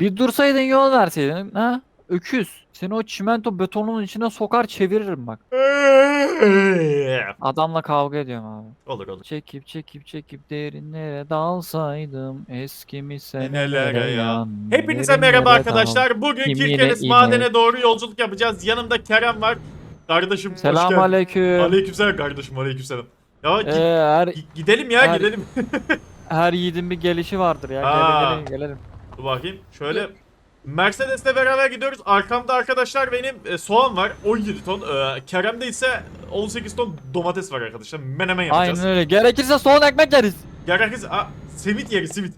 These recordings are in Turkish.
Bir dursaydın yol verseydin ha? Öküz. Seni o çimento betonun içine sokar çeviririm bak. Adamla kavga ediyorum abi. olur olur. Çekip çekip çekip derinlere dalsaydım eskimi Senelere senelere ya. yan. Hepinize derinlere merhaba arkadaşlar. Bugün Kim yine Kirkenes madene doğru yolculuk yapacağız. Yanımda Kerem var. Kardeşim hoş Selam geldin. aleyküm. Aleykümselam kardeşim aleykümselam. Ya Ee, gi- her, gi- gidelim ya her- gidelim. her yiğidin bir gelişi vardır ya. Aa. Gelelim gelelim. Dur bakayım. Şöyle Mercedes'le beraber gidiyoruz. Arkamda arkadaşlar benim e, soğan var 17 ton. E, Kerem'de ise 18 ton domates var arkadaşlar. Menemen yapacağız. Aynen öyle. Gerekirse soğan ekmek yeriz. Gerekirse Aa, simit yeri simit.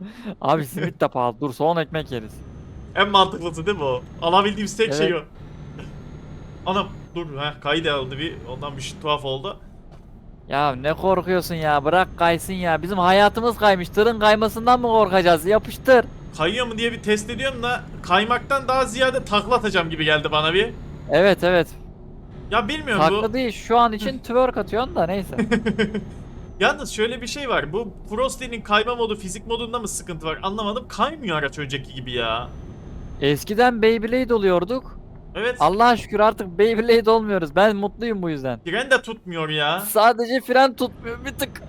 Abi simit de pahalı. Dur soğan ekmek yeriz. En mantıklısı değil mi o? Alabildiğimiz tek şey o. Evet. Anam dur ha kaydı aldı bir ondan bir şey tuhaf oldu. Ya ne korkuyorsun ya bırak kaysın ya bizim hayatımız kaymış tırın kaymasından mı korkacağız yapıştır Kayıyor mu diye bir test ediyorum da kaymaktan daha ziyade takla atacağım gibi geldi bana bir. Evet evet Ya bilmiyorum haklı bu. değil şu an için twerk atıyorsun da neyse Yalnız şöyle bir şey var. Bu Frosty'nin kayma modu fizik modunda mı sıkıntı var anlamadım. Kaymıyor araç önceki gibi ya. Eskiden Beyblade oluyorduk Evet. Allah'a şükür artık Beyblade olmuyoruz ben mutluyum bu yüzden Fren de tutmuyor ya. Sadece fren tutmuyor bir tık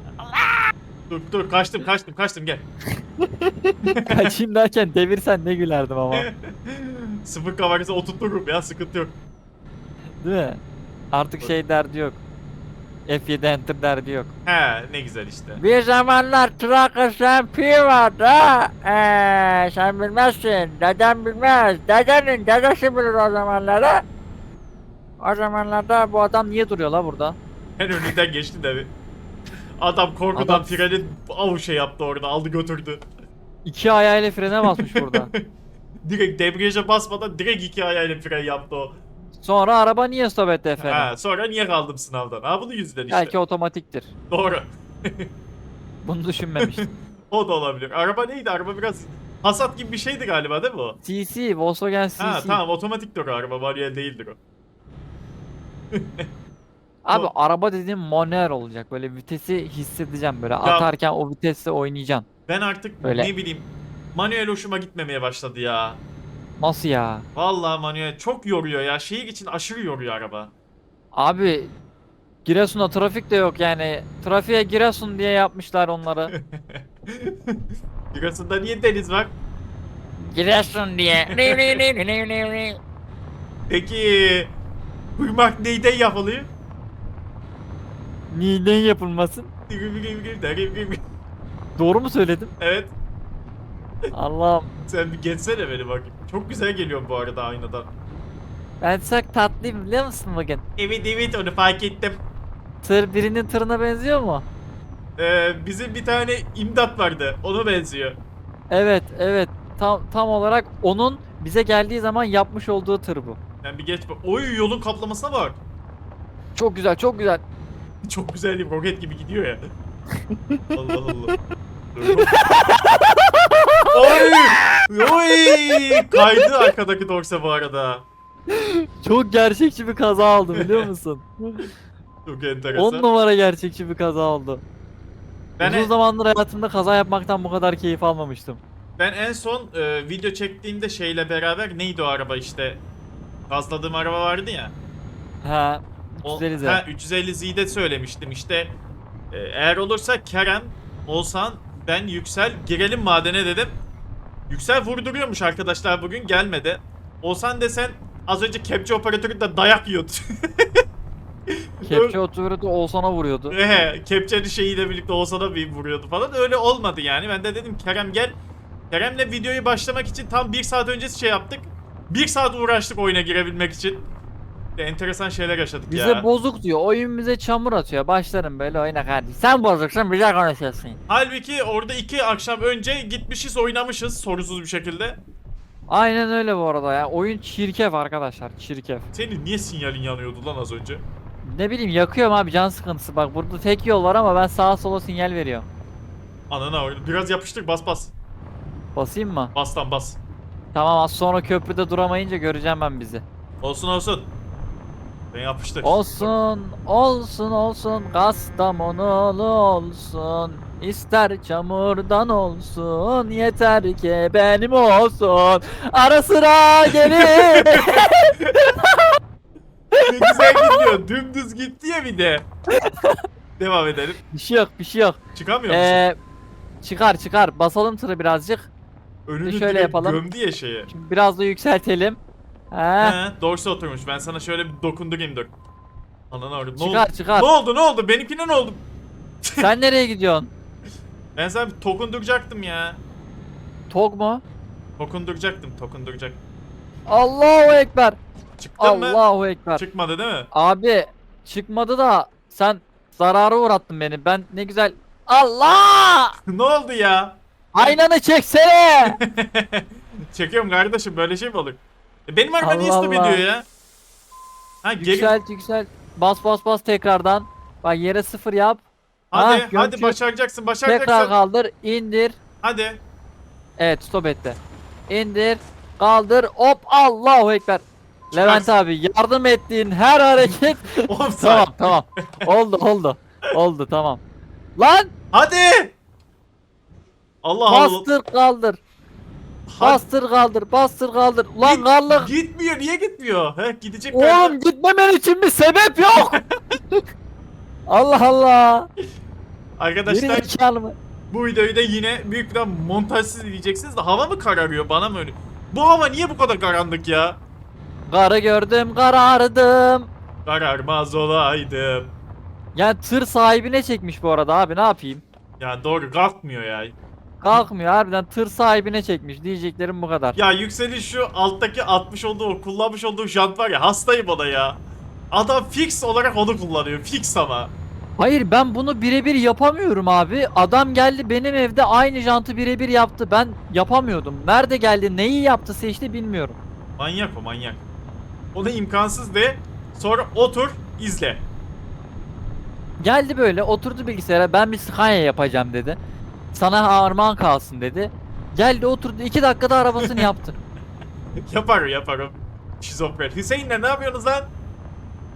Dur dur kaçtım kaçtım kaçtım gel. Kaçayım derken devirsen ne gülerdim ama Sıfır kamerası oturturum ya sıkıntı yok. Değil mi? Artık şey derdi yok F7 enter derdi yok He ne güzel işte. Bir zamanlar Tracker SMP vardı. Ee, sen bilmezsin. Dedem bilmez. Dedenin dedesi bilir o zamanları. O zamanlarda bu adam niye duruyor la burada? En önünden geçti de bir. Adam korkudan Adam- freni av şey yaptı orada aldı götürdü. İki ayağıyla frene basmış burada. Direkt debriyaja basmadan direkt iki ayağıyla fren yaptı o. Sonra araba niye stop etti efendim? Ha, sonra niye kaldım sınavdan? Ha bunun yüzünden işte. Belki otomatiktir. Doğru. Bunu düşünmemiştim. O da olabilir. Araba neydi? Araba biraz hasat gibi bir şeydi galiba değil mi o? CC, Volkswagen CC. Ha tamam otomatiktir o araba. Manuel değildir o. Abi araba dediğim manuel olacak. Böyle vitesi hissedeceğim böyle. Atarken o vitesle oynayacaksın. Ben artık Öyle. ne bileyim manuel hoşuma gitmemeye başladı ya. Nasıl ya? Vallahi manuel çok yoruyor ya. Şehir için aşırı yoruyor araba. Abi Giresun'da trafik de yok yani. Trafiğe Giresun diye yapmışlar onları. Burasında niye deniz var? Giresun diye. Peki Hırmak neyden yapılıyor? Neden yapılmasın? Doğru mu söyledim? Evet. Allah'ım. Sen bir geçsene beni bakayım. Çok güzel geliyor bu arada aynadan. Ben çok tatlıyım biliyor musun bugün? Evet evet onu fark ettim. Tır birinin tırına benziyor mu? Ee, bizim bir tane imdat vardı. Ona benziyor. Evet evet. Tam tam olarak onun bize geldiği zaman yapmış olduğu tır bu. Ben bir geç bak. Oy yolun kaplamasına bak. Çok güzel çok güzel. Çok güzel bir roket gibi gidiyor ya. Allah Allah. Oy! Oy! Kaydı arkadaki dorsa bu arada. Çok gerçekçi bir kaza oldu biliyor musun? Çok 10 enteresan. numara gerçekçi bir kaza oldu. Ben, Uzun en, zamandır hayatımda kaza yapmaktan bu kadar keyif almamıştım. ben en son e, video çektiğimde şeyle beraber neydi o araba işte? Gazladığım araba vardı ya. Ha. O, 350 ha, 350Z'de söylemiştim işte. e, eğer olursa Kerem, Olsan, ben Yüksel girelim madene dedim. Yüksel vurduruyormuş arkadaşlar bugün gelmedi. Olsan desen az önce kepçe operatörü de dayak yiyordu. Kepçe oturuyordu Oğuzhan'a vuruyordu. He, kepçenin şeyiyle birlikte Oğuzhan'a bir vuruyordu falan. Öyle olmadı yani. Ben de dedim Kerem gel. Kerem'le videoyu başlamak için tam bir saat öncesi şey yaptık. Bir saat uğraştık oyuna girebilmek için. Enteresan şeyler yaşadık Bize ya. bozuk diyor. Oyun bize çamur atıyor. Başlarım böyle oyuna kardeşim. Sen bozuksun bize konuşuyorsun. Halbuki orada iki akşam önce gitmişiz oynamışız sorusuz bir şekilde. Aynen öyle bu arada ya. Oyun çirkef arkadaşlar. Çirkef. Senin niye sinyalin yanıyordu lan az önce? Ne bileyim yakıyorum abi can sıkıntısı. Bak burada tek yol var ama ben sağa sola sinyal veriyorum. Anana biraz yapıştık bas bas. Basayım mı? Bas lan bas. Tamam az sonra köprüde duramayınca göreceğim ben bizi. Olsun olsun. Ben yapıştır. Olsun, olsun, olsun. Kastamonulu olsun. İster çamurdan olsun yeter ki benim olsun ara sıra gelir Ne güzel gidiyor. Dümdüz gitti ya bir de. Devam edelim. bir şey yok bir şey yok Çıkamıyor musun? ee, çıkar çıkar basalım tırı birazcık Önünü şöyle yapalım. gömdü ya şeye. Şimdi biraz da yükseltelim ha, He, doğrusu oturmuş. Ben sana şöyle bir dokundurayım dur. Ananı ağrı. Ne çıkar oldu? çıkar Ne oldu ne oldu? Benimkine ne oldu? sen nereye gidiyorsun Ben sana bir tokunduracaktım ya. Tog mu Tokunduracaktım, tokunduracaktım. Allahu Ekber Çıktın mı? Allahu Ekber Çıkmadı değil mi? Abi çıkmadı da sen zarara uğrattın beni. Ben ne güzel Allah! ne oldu ya? Aynanı çeksene. Çekiyorum kardeşim böyle şey mi olur? E benim araba niye Allah stop Allah. ediyor ya? Ha geri... yükselt yükselt. Bas bas bas tekrardan. Bak yere sıfır yap. Hadi Ha, hadi Gökçe. başaracaksın başaracaksın. Tekrar kaldır. indir. Hadi. Evet stop etti. İndir. Kaldır. Hop Allahu Ekber. Levent abi yardım ettiğin her hareket. Offside. tamam tamam. Oldu oldu. Oldu tamam. Lan Hadi. Allah Allah. bastır kaldır. Bastır kaldır. Bastır kaldır. Ulan Git- kaldır. Gitmiyor niye gitmiyor? He gidecek galiba. Oğlum gitmemen için bir sebep yok. Allah Allah. Arkadaşlar Geri zekalı mı? bu videoyu da yine büyük bir montajsız izleyeceksiniz de hava mı kararıyor bana mı öyle? Bu hava niye bu kadar karanlık ya? Karı gördüm karardım. Kararmaz olaydım. Yani tır sahibine çekmiş bu arada abi ne yapayım? Ya doğru kalkmıyor ya. Kalkmıyor harbiden tır sahibine çekmiş diyeceklerim bu kadar. Ya yükseliş şu alttaki atmış olduğu o kullanmış olduğu jant var ya hastayım ona ya. Adam fix olarak onu kullanıyor. Fix ama. Hayır ben bunu birebir yapamıyorum abi. Adam geldi benim evde aynı jantı birebir yaptı. Ben yapamıyordum. Nerede geldi neyi yaptı seçti bilmiyorum. Manyak o manyak. O da imkansız de sonra otur izle. Geldi böyle oturdu bilgisayara ben bir Scania yapacağım dedi. Sana armağan kalsın dedi. Geldi oturdu iki dakikada arabasını yaptı. yapar o yapar o. Şizofren. Hüseyin'le ne yapıyorsunuz lan?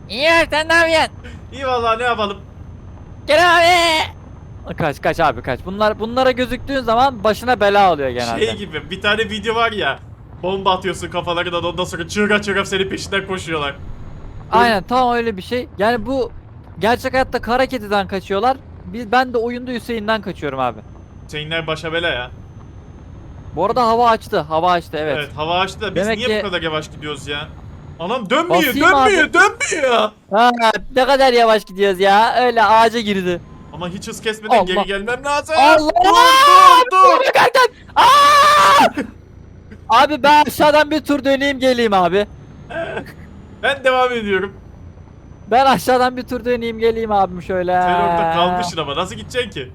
İyi sen ne yapıyorsun? İyi vallahi ne yapalım. Gel abi. Kaç kaç abi kaç. Bunlar bunlara gözüktüğün zaman başına bela oluyor genelde. Şey gibi bir tane video var ya. Bomba atıyorsun kafalarına ondan sonra çığıra çığıra senin peşinden koşuyorlar. Aynen tam öyle bir şey. Yani bu gerçek hayatta kara kediden kaçıyorlar. Biz ben de oyunda Hüseyin'den kaçıyorum abi. Hüseyinler başa bela ya. Bu arada hava açtı. Hava açtı evet. Evet, hava açtı da biz Demek niye ki- bu kadar yavaş gidiyoruz ya? Anam dönmüyor, Basayım dönmüyor, abi. dönmüyor. Ha, ne kadar yavaş gidiyoruz ya. Öyle ağaca girdi. Ama hiç hız kesmeden Allah. geri gelmem lazım. Allah! Dur, dur, dur. Yukarıdan! Aa! abi ben aşağıdan bir tur döneyim geleyim abi. Ben devam ediyorum. Ben aşağıdan bir tur döneyim geleyim abim şöyle. Sen orada kalmışsın ama nasıl gideceksin ki?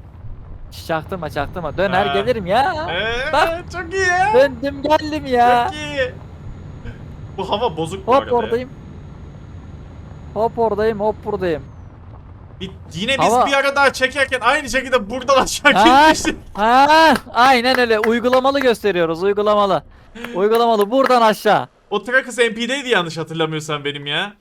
Çaktırma çaktırma. Döner Ha. gelirim ya. Eee Bak. çok iyi ya. Döndüm geldim ya. Çok iyi. Bu hava bozuk bu Hop arada. oradayım. Hop oradayım hop buradayım. Bir- yine biz Hava- bir ara daha çekerken aynı şekilde buradan aşağı Ha? gitmiştik. Ha, aynen öyle uygulamalı gösteriyoruz uygulamalı. Uygulamalı buradan aşağı. O Trakus MP'deydi yanlış hatırlamıyorsam benim ya.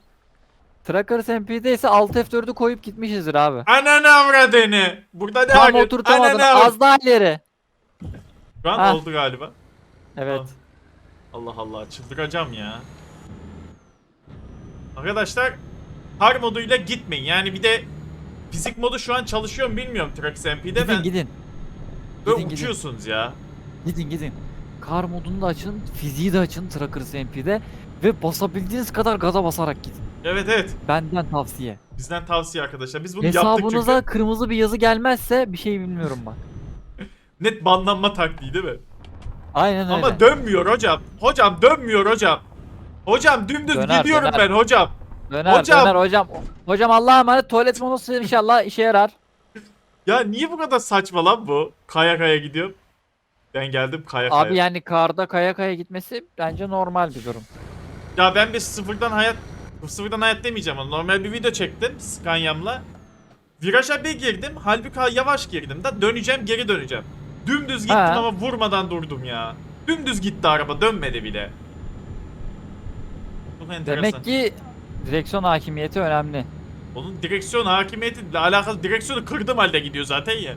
Trackers MP'de ise Alt F4'ü koyup gitmişizdir abi. Ananı avradını. Burada ne Tam arıyorsun? oturtamadın Ananı avradını. az daha ileri. Şu an Ha. oldu galiba. Evet. Allah Allah çıldıracağım ya. Arkadaşlar hard moduyla gitmeyin. Yani bir de fizik modu şu an çalışıyor mu bilmiyorum Trax MP'de. Gidin Ben gidin. böyle gidin, gidin. uçuyorsunuz ya. Gidin gidin. Kar modunu da açın, fiziği de açın Trackers MP'de ve basabildiğiniz kadar gaza basarak gidin. Evet evet. Benden tavsiye. Bizden tavsiye arkadaşlar. Biz bunu yaptık Hesabınıza çünkü. kırmızı bir yazı gelmezse bir şey bilmiyorum bak. Net banlanma taktiği değil mi? Aynen öyle. Ama dönmüyor hocam. Hocam dönmüyor hocam. Hocam dümdüz Döner, gidiyorum döner. ben hocam. döner hocam. döner hocam. Hocam Allah'a emanet tuvalet monosu inşallah işe yarar. Ya niye bu kadar saçma lan bu? Kaya kaya gidiyorum. Ben geldim kaya kaya. Abi yani karda kaya kaya gitmesi bence normal bir durum. Ya ben bir sıfırdan hayat sıfırdan hayat demeyeceğim ama normal bir video çektim Scania'mla. Viraja bir girdim. Halbuki yavaş girdim da döneceğim geri döneceğim. Dümdüz gittim Ha. ama vurmadan durdum ya. Dümdüz gitti araba dönmedi bile. Çok enteresan. Demek ki direksiyon hakimiyeti önemli. Onun direksiyon hakimiyetiyle alakalı direksiyonu kırdım halde gidiyor zaten ya.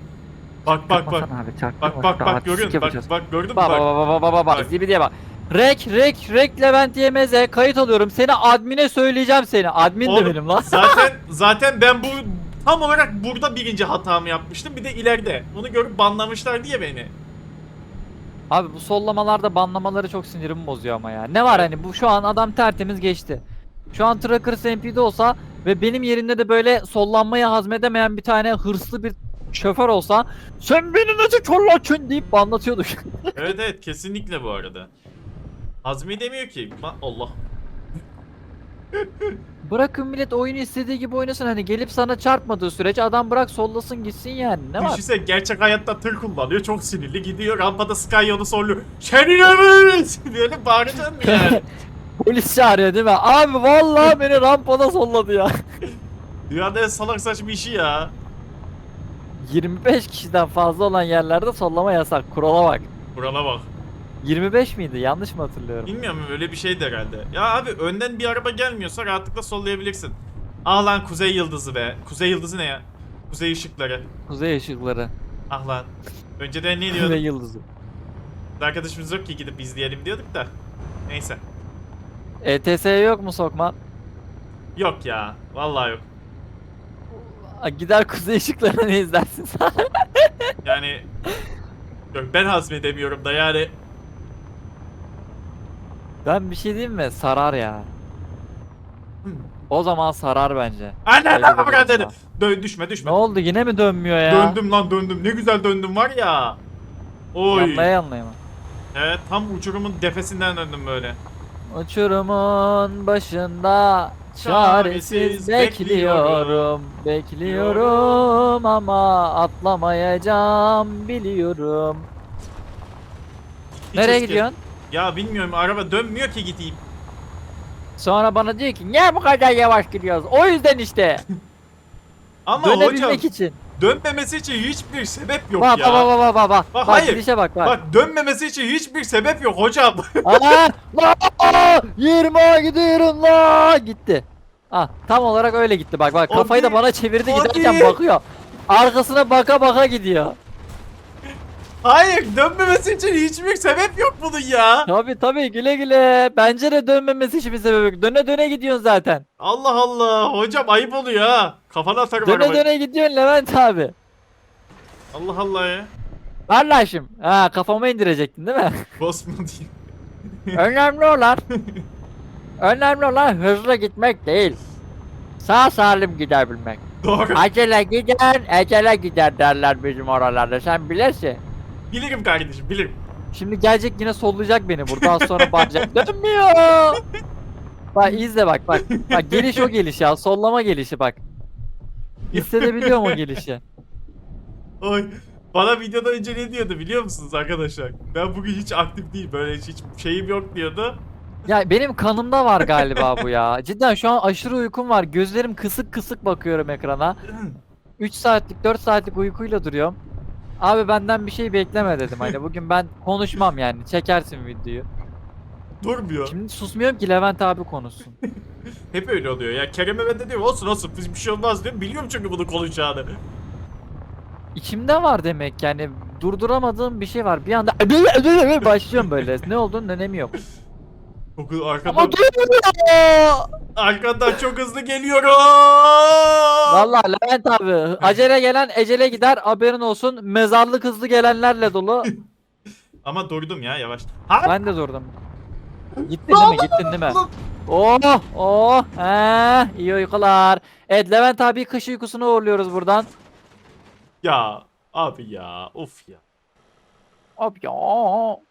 Bak bak bak. Abi, Bak bak bak görüyorsun. Bak bak gördün mü Bak bak. bak bak bak bak bak Bak. bak Zibidiye bak. Rek rek rek Levent YMZ kayıt alıyorum. Seni admine söyleyeceğim seni. Admin de Oğlum, benim lan. Zaten zaten ben bu tam olarak burada birinci hatamı yapmıştım. Bir de ileride. Onu görüp banlamışlar diye beni. Abi bu sollamalarda banlamaları çok sinirimi bozuyor ama ya. Ne var hani bu şu an adam tertemiz geçti. Şu an Trackers MP'de olsa ve benim yerimde de böyle sollanmayı hazmedemeyen bir tane hırslı bir şoför olsa sen beni nasıl çorlaçın deyip banlatıyorduk. Evet evet kesinlikle bu arada. Azmi demiyor ki. Ma- Allah. Bırakın millet oyunu istediği gibi oynasın hani gelip sana çarpmadığı sürece adam bırak sollasın gitsin yani ne var? Düşünsene gerçek hayatta tır kullanıyor. Çok sinirli gidiyor. Rampada Skyon'u sorluyor. Senin ömrün! diye bağıracaksın mı yani? Polis çağırıyor değil mi? Abi vallahi beni rampada solladı ya. Dünyanın en salak saçma işi ya. 25 kişiden fazla olan yerlerde sollama yasak. Kurala bak. Burana bak. 25 miydi? Yanlış mı hatırlıyorum? Bilmiyorum öyle bir şeydi herhalde. Ya abi önden bir araba gelmiyorsa rahatlıkla sollayabilirsin. Ah lan kuzey yıldızı be. Kuzey yıldızı ne ya? Kuzey ışıkları. Kuzey ışıkları. Ah lan. Önceden ne Kuzey diyorduk? yıldızı. Arkadaşımız yok ki gidip izleyelim diyorduk da. Neyse. ETS yok mu sokma? Yok ya. Vallahi yok. Aa, Gider kuzey ışıklarını izlersin sen. Yani yok ben hazmedemiyorum da yani. Ben bir şey diyeyim mi? Sarar ya. O zaman sarar bence. Anne Öyle ne de bir dedi. Dö düşme düşme. Ne oldu yine mi dönmüyor ya? Döndüm lan döndüm. Ne güzel döndüm var ya. Oy. Yanlaya yanlaya mı? Evet tam uçurumun defesinden döndüm böyle. Uçurumun başında çaresiz Çaresiz bekliyorum Bekliyorum ama atlamayacağım biliyorum Nereye eski- gidiyorsun? Ya bilmiyorum araba dönmüyor ki gideyim. Sonra bana diyor ki niye bu kadar yavaş gidiyoruz? O yüzden işte. Ama Dönebilmek hocam için. dönmemesi için hiçbir sebep yok Bak ya. bak bak bak bak bak. Bak, hayır. gidişe bak bak. Bak dönmemesi için hiçbir sebep yok hocam. Aa, la, 20 gidiyorum la gitti. Ah tam olarak öyle gitti bak bak kafayı da bana çevirdi hadi. giderken bakıyor. Arkasına baka baka gidiyor. Hayır dönmemesi için hiçbir sebep yok bunun ya. Tabi tabi güle güle. Bence de dönmemesi hiçbir sebebi yok. Döne döne gidiyorsun zaten. Allah Allah hocam ayıp oluyor ha. Kafana atarım Döne döne gidiyorsun Levent abi. Allah Allah ya. Kardeşim. Ha kafama indirecektin değil mi? Bosman diyeyim. önemli olan önemli olan hızlı gitmek değil. Sağ salim gidebilmek. Doğru. Acele giden ecele gider derler bizim oralarda. Sen bilesin. Bilirim kardeşim bilirim. Şimdi gelecek yine sollayacak beni burada az sonra bağıracak. Dönmüyor. Bak izle bak bak. Bak geliş o geliş ya. Sollama gelişi bak. Hissedebiliyorum o gelişi. Oy. Bana videoda önce ne diyordu biliyor musunuz arkadaşlar? Ben bugün hiç aktif değil böyle hiç şeyim yok diyordu. Ya benim kanımda var galiba bu ya. Cidden şu an aşırı uykum var. Gözlerim kısık kısık bakıyorum ekrana. 3 saatlik 4 saatlik uykuyla duruyorum. Abi benden bir şey bekleme dedim hani bugün ben konuşmam yani çekersin videoyu. Durmuyor. Şimdi susmuyorum ki Levent abi konuşsun. Hep öyle oluyor ya. Kerem'e ben de diyorum olsun olsun biz bir şey olmaz diyorum. Biliyorum çünkü bunu konuşacağını. İçimde var demek yani durduramadığım bir şey var. Bir anda başlıyorum böyle. Ne olduğunu önemi Okul arkadan, Ama. Arkadan çok hızlı geliyorum. Vallahi Levent abi acele gelen ecele gider haberin olsun. Mezarlık hızlı gelenlerle dolu. Ama durdum ya yavaş. Ha? Ben de durdum. Gittin değil mi? Gittin değil mi? Oh oh he iyi uykular. Evet Levent abi kış uykusunu uğurluyoruz buradan. Ya abi ya of ya. Abi ya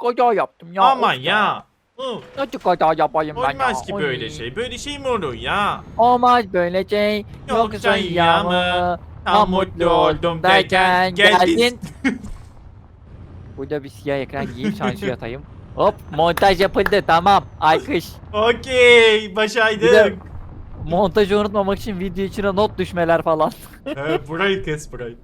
kaza yaptım ya. Aman of ya. Hı, Nasıl kaza yapayım ben ya? Olmaz ki Oy. böyle şey. Böyle şey mi olur ya? Olmaz böyle şey. Yoksa Yoksa ya mı? ya Tam mutlu oldum derken geldin. Burada bir siyah ekran giyip şansı yatayım. Hop montaj yapıldı tamam. Alkış. Okey Bir de başaydık. montajı unutmamak için video içine not düşmeler falan. He, burayı kes burayı.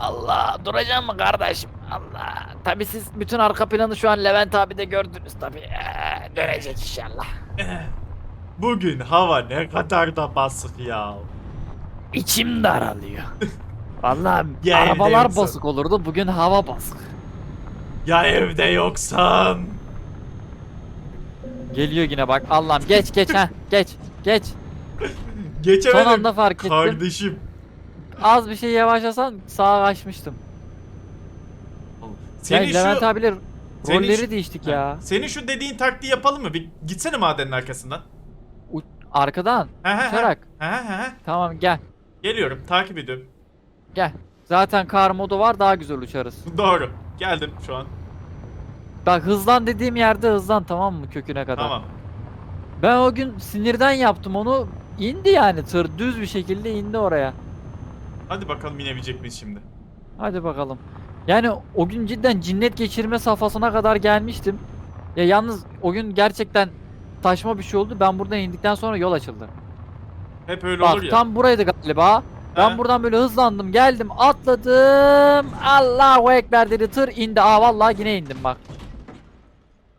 Allah duracağım mı kardeşim? Allah. Tabi siz bütün arka planı şu an Levent abi de gördünüz tabi. Ee, dönecek inşallah. Bugün hava ne kadar da basık ya. İçim daralıyor. Vallahi Ya evde arabalar yoksa. basık olurdu. Bugün hava basık. Ya evde yoksan. Geliyor yine bak. Allah'ım geç geç ha. Geç. Geç. Geçemedim. Son anda fark ettim. Kardeşim. Az bir şey yavaşlasan sağa kaçmıştım. Senin Levent şu, abiyle senin rolleri şu- değiştik ya. Senin şu dediğin taktiği yapalım mı? Bir gitsene madenin arkasından. Arkadan he he. uçarak. Tamam gel. Geliyorum takip ediyorum. Gel. Zaten kar modu var daha güzel uçarız. Doğru. Geldim şu an. Bak hızlan dediğim yerde hızlan tamam mı köküne kadar. Tamam. Ben o gün sinirden yaptım onu. İndi yani tır düz bir şekilde indi oraya. Hadi bakalım inebilecek miyiz şimdi? Hadi bakalım. Yani o gün cidden cinnet geçirme safhasına kadar gelmiştim. Ya yalnız o gün gerçekten taşma bir şey oldu. Ben buradan indikten sonra yol açıldı. Hep öyle Bak olur ya. tam buraydı galiba. Ben He. buradan böyle hızlandım geldim atladım. Allahu Ekber dedi tır indi. Aa vallahi yine indim bak.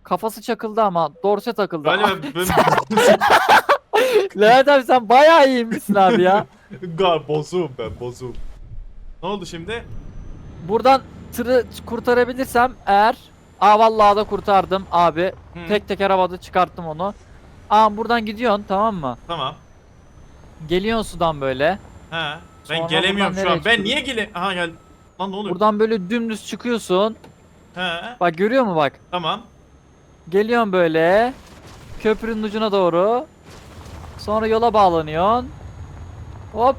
Kafası çakıldı ama dorse takıldı. Galiba ben... Levent abi sen bayağı iyiymişsin abi ya. Gal bozuğum ben bozuğum. Ne oldu şimdi? Buradan tırı kurtarabilirsem eğer Aa vallahi da kurtardım abi. Hı, Tek teker havada çıkarttım onu. Aa buradan gidiyorsun tamam mı? Tamam. Geliyorsun sudan böyle. He. Ben Sonra gelemiyorum şu an. nereye Ben niye gele... Aha gel. Lan ne oluyor? Buradan böyle dümdüz çıkıyorsun. He. Bak görüyor musun bak? Tamam. Geliyorsun böyle. Köprünün ucuna doğru. Sonra yola bağlanıyorsun. Hop.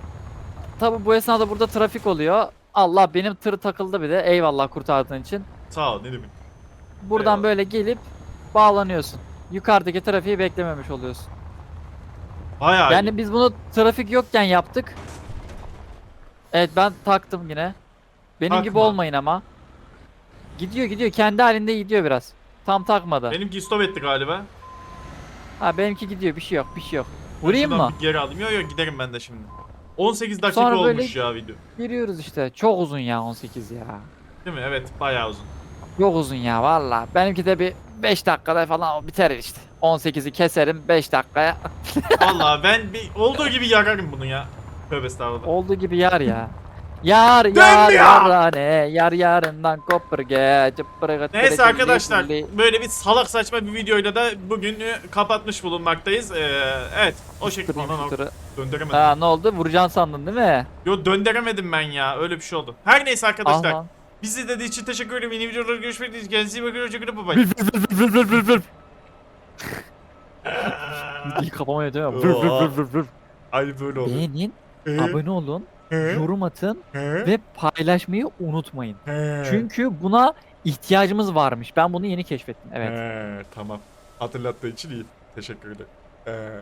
Tabi bu esnada burada trafik oluyor. Allah benim tır takıldı bir de. Eyvallah kurtardığın için. Sağ ol ne demek. Buradan Eyvallah. böyle gelip bağlanıyorsun. Yukarıdaki trafiği beklememiş oluyorsun. Bayağı Yani iyi. biz bunu trafik yokken yaptık. Evet ben taktım yine. Benim gibi Takma. olmayın ama. Gidiyor gidiyor kendi halinde gidiyor biraz. Tam takmadı. Benimki stop etti galiba. Ha benimki gidiyor bir şey yok bir şey yok. Vurayım Şuradan mı? Bir geri alayım. Yok yok giderim ben de şimdi. 18 dakika Sonra böyle- olmuş ya video. Giriyoruz işte. Çok uzun ya 18 ya. Değil mi? Evet bayağı uzun. Çok uzun ya valla. Benimki de bir 5 dakikada falan biter işte. 18'i keserim 5 dakikaya. Vallahi ben bir olduğu gibi yararım bunu ya. Tövbe estağfurullah. Olduğu gibi yar ya. Yar yar Dönmüyor! yarane yar yarından kopurge cıppırgı Neyse arkadaşlar böyle bir salak saçma bir videoyla da bugünü kapatmış bulunmaktayız. Ee, evet o şekilde. Tırı. Döndüremedim. Ha ne oldu? Vuracaksın sandın değil mi? Yo döndüremedim ben ya öyle bir şey oldu. Her neyse arkadaşlar. Aha. Bizi izlediğiniz için teşekkür ederim. Yeni videolarda görüşmek üzere. Kendinize iyi bakın. Hoşçakalın. Bye bye. İyi mi? Oo. Vır vır vır vır vır. Ay böyle oldu. Beğenin, He, abone olun, yorum atın ve paylaşmayı unutmayın. Çünkü buna ihtiyacımız varmış. Ben bunu yeni keşfettim. Evet. He, tamam. Hatırlattığı için iyi. Teşekkür ederim. He.